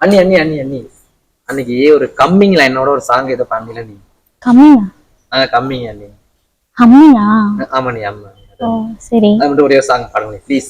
அண்ணி அண்ணி அண்ணி அண்ணி. அன்னைக்கு ஒரு கம்மிங் லைனோட ஒரு சாங் ஏதோ பண்ணல நீ? கம்மியா ஆ கம்மிங் அண்ணி. அம்மியா ஆமா நீ ஓ சரி. அது மட்டும் ஒரே ஒரு சாங் பாடுங்க ப்ளீஸ்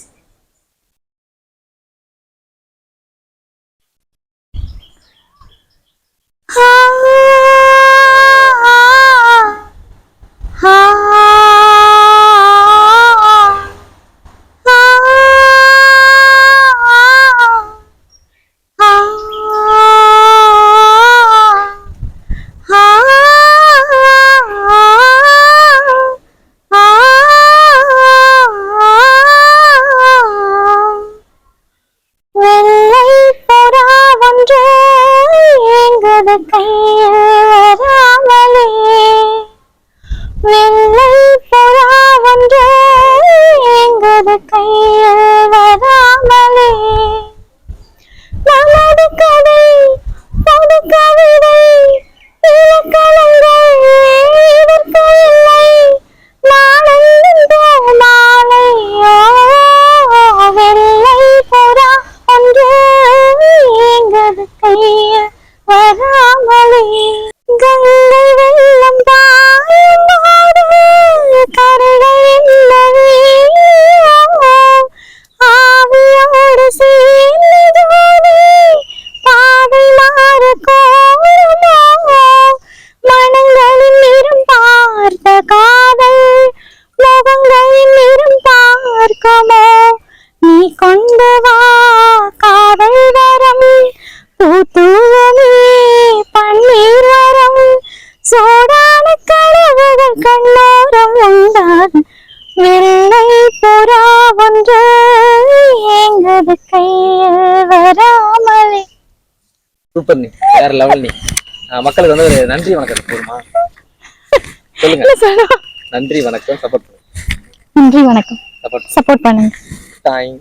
சோடான கனவுகள் கண்ணோரம் வெள்ளை புறா ஒன்று எங்கது கையில் வராமலே. சூப்பர் நீ வேற லெவல் நீ. மக்களுக்கு வந்து ஒரு நன்றி வணக்கம் போதுமா சொல்லுங்க. நன்றி வணக்கம் சப்போர்ட் நன்றி வணக்கம். சப்போர்ட் சப்போர்ட் பண்ணுங்க. டைம்